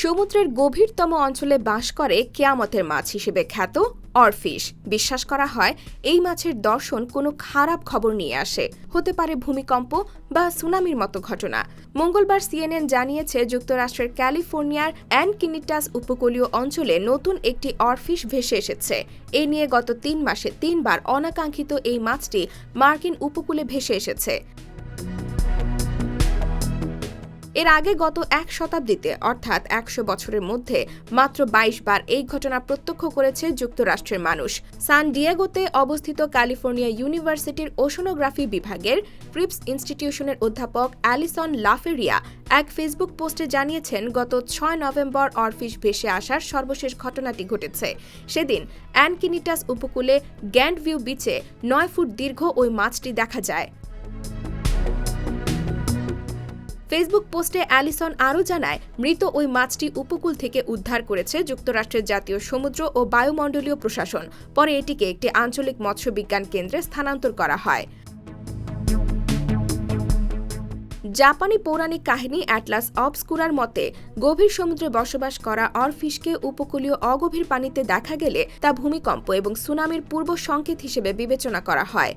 সমুদ্রের গভীরতম অঞ্চলে বাস করে কেয়ামতের মাছ হিসেবে খ্যাত অরফিশ। বিশ্বাস করা হয়, এই মাছের দর্শন কোনো খারাপ খবর নিয়ে আসে। হতে পারে ভূমিকম্প বা সুনামির মতো ঘটনা। মঙ্গলবার সিএনএন জানিয়েছে, যুক্তরাষ্ট্রের ক্যালিফোর্নিয়ার অ্যানকিনিটাস উপকূলীয় অঞ্চলে নতুন একটি অরফিশ ভেসে এসেছে। এ নিয়ে গত তিন মাসে তিনবার অনাকাঙ্ক্ষিত এই মাছটি মার্কিন উপকূলে ভেসে এসেছে। এর আগে গত এক শতাব্দীতে, অর্থাৎ একশো বছরের মধ্যে, মাত্র বাইশ বার এই ঘটনা প্রত্যক্ষ করেছে যুক্তরাষ্ট্রের মানুষ। সান ডিয়েগোতে অবস্থিত ক্যালিফোর্নিয়া ইউনিভার্সিটির ওশনোগ্রাফি বিভাগের ক্রিপস ইনস্টিটিউশনের অধ্যাপক অ্যালিসন লাফেরিয়া এক ফেসবুক পোস্টে জানিয়েছেন, গত ছয় নভেম্বর অরফিস ভেসে আসার সর্বশেষ ঘটনাটি ঘটেছে। সেদিন অ্যানকিনিটাস উপকূলে গ্যান্ডভিউ বিচে নয় ফুট দীর্ঘ ওই মাছটি দেখা যায়। ফেসবুক পোস্টে অ্যালিসন আরও জানায়, মৃত ওই মাছটি উপকূল থেকে উদ্ধার করেছে যুক্তরাষ্ট্রের জাতীয় সমুদ্র ও বায়ুমণ্ডলীয় প্রশাসন। পরে এটিকে একটি আঞ্চলিক মৎস্য বিজ্ঞান কেন্দ্রে স্থানান্তর করা হয়। জাপানি পৌরাণিক কাহিনী অ্যাটলাস অবস্কুরার মতে, গভীর সমুদ্রে বসবাস করা অরফিশকে উপকূলীয় অগভীর পানিতে দেখা গেলে তা ভূমিকম্প এবং সুনামির পূর্ব সংকেত হিসেবে বিবেচনা করা হয়।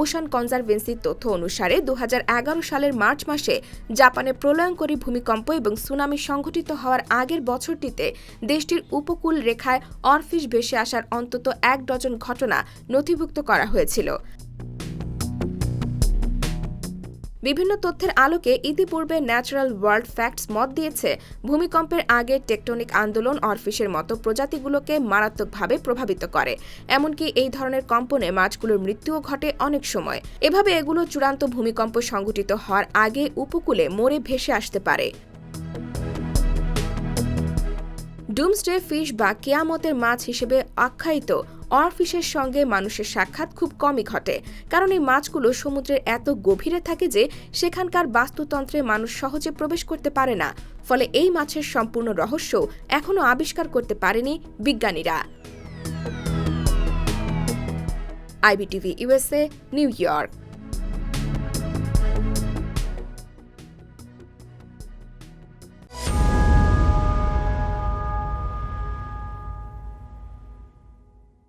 ওশান কনজারভেন্সির তথ্য অনুসারে দু হাজার এগারো সালের মার্চ মাসে জাপানে প্রলয়ঙ্করী ভূমিকম্প এবং সুনামি সংঘটিত হওয়ার আগের বছরটিতে দেশটির উপকূল রেখায় অরফিস ভেসে আসার অন্তত এক ডজন ঘটনা নথিভুক্ত করা হয়েছিল। বিভিন্ন তথ্যের আলোকে ইতিপূর্বে ন্যাচারাল ওয়ার্ল্ড ফ্যাক্টস মত দিয়েছে। ভূমিকম্পের আগে টেকটনিক আন্দোলন অরফিশের মতো প্রজাতিগুলোকে মারাত্মকভাবে প্রভাবিত করে। এমনকি এই ধরনের কম্পনে মাছগুলোর মৃত্যুও ঘটে অনেক সময়। এভাবে এগুলো চূড়ান্ত ভূমিকম্প সংঘটিত হওয়ার আগে উপকূলে মরে ভেসে আসতে পারে। ডুমসডে ফিশ বা কেয়ামতের মাছ হিসেবে আখ্যায়িত অরফিশের সঙ্গে মানুষের সাক্ষাৎ খুব কমই ঘটে। কারণ এই মাছগুলো সমুদ্রের এত গভীরে থাকে যে সেখানকার বাস্তুতন্ত্রে মানুষ সহজে প্রবেশ করতে পারে না। ফলে এই মাছের সম্পূর্ণ রহস্য এখনও আবিষ্কার করতে পারেনি বিজ্ঞানীরা। IBTV USA New York.